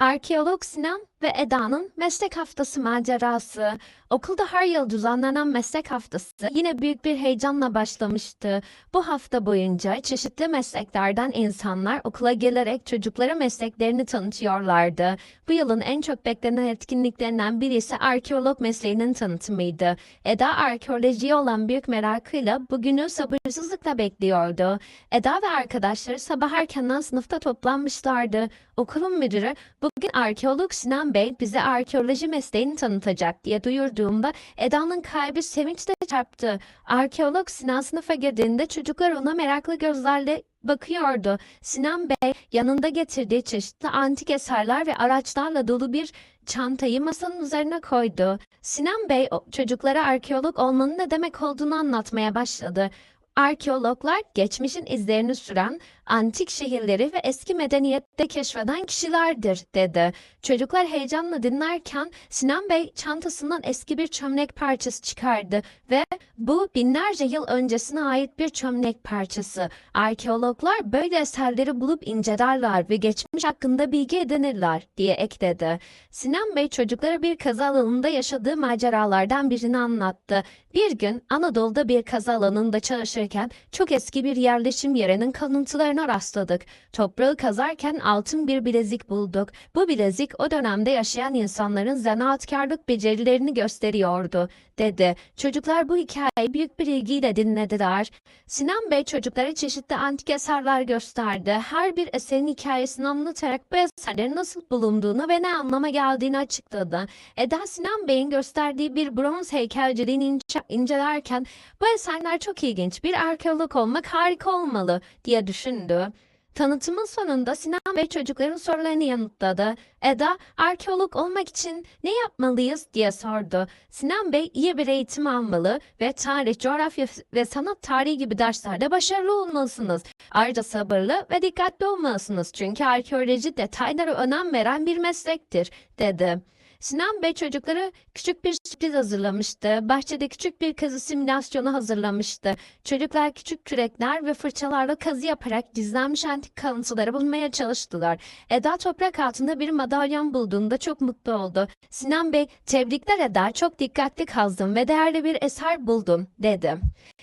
Arkeolog Sinan ve Eda'nın meslek haftası macerası. Okulda her yıl düzenlenen meslek haftası yine büyük bir heyecanla başlamıştı. Bu hafta boyunca çeşitli mesleklerden insanlar okula gelerek çocuklara mesleklerini tanıtıyorlardı. Bu yılın en çok beklenen etkinliklerinden biri ise arkeolog mesleğinin tanıtımıydı. Eda arkeolojiye olan büyük merakıyla bugünü sabırsızlıkla bekliyordu. Eda ve arkadaşları sabah erkenden sınıfta toplanmışlardı. Okulun müdürü bugün arkeolog Sinan Bey bize arkeoloji mesleğini tanıtacak diye duyurduğumda Eda'nın kalbi sevinçle çarptı. Arkeolog Sinan sınıfa girdiğinde çocuklar ona meraklı gözlerle bakıyordu. Sinan Bey yanında getirdiği çeşitli antik eserler ve araçlarla dolu bir çantayı masanın üzerine koydu. Sinan Bey çocuklara arkeolog olmanın ne demek olduğunu anlatmaya başladı. Arkeologlar geçmişin izlerini süren, antik şehirleri ve eski medeniyette keşfeden kişilerdir, dedi. Çocuklar heyecanla dinlerken Sinan Bey çantasından eski bir çömlek parçası çıkardı ve bu binlerce yıl öncesine ait bir çömlek parçası. Arkeologlar böyle eserleri bulup incelerler ve geçmiş hakkında bilgi edinirler, diye ekledi. Sinan Bey çocuklara bir kaza alanında yaşadığı maceralardan birini anlattı. Bir gün Anadolu'da bir kaza alanında çalışırken çok eski bir yerleşim yerinin kalıntılarına rastladık. Toprağı kazarken altın bir bilezik bulduk. Bu bilezik o dönemde yaşayan insanların zanaatkarlık becerilerini gösteriyordu, dedi. Çocuklar bu hikayeyi büyük bir ilgiyle dinlediler. Sinan Bey çocuklara çeşitli antik eserler gösterdi. Her bir eserin hikayesini anlatarak bu eserlerin nasıl bulunduğunu ve ne anlama geldiğini açıkladı. Eda Sinan Bey'in gösterdiği bir bronz heykelciliğini ince- incelerken bu eserler çok ilginç, bir arkeolog olmak harika olmalı diye düşündü. Tanıtımın sonunda Sinan Bey çocukların sorularını yanıtladı. Eda, arkeolog olmak için ne yapmalıyız diye sordu. Sinan Bey iyi bir eğitim almalı ve tarih, coğrafya ve sanat tarihi gibi derslerde başarılı olmalısınız. Ayrıca sabırlı ve dikkatli olmalısınız çünkü arkeoloji detaylara önem veren bir meslektir, dedi. Sinan Bey çocuklara küçük bir sürpriz hazırlamıştı. Bahçede küçük bir kazı simülasyonu hazırlamıştı. Çocuklar küçük kürekler ve fırçalarla kazı yaparak gizlenmiş antik kalıntıları bulmaya çalıştılar. Eda toprak altında bir madalyon bulduğunda çok mutlu oldu. Sinan Bey, tebrikler Eda, çok dikkatli kazdın ve değerli bir eser buldun, dedi.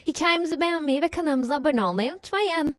Hikayemizi beğenmeyi ve kanalımıza abone olmayı unutmayın.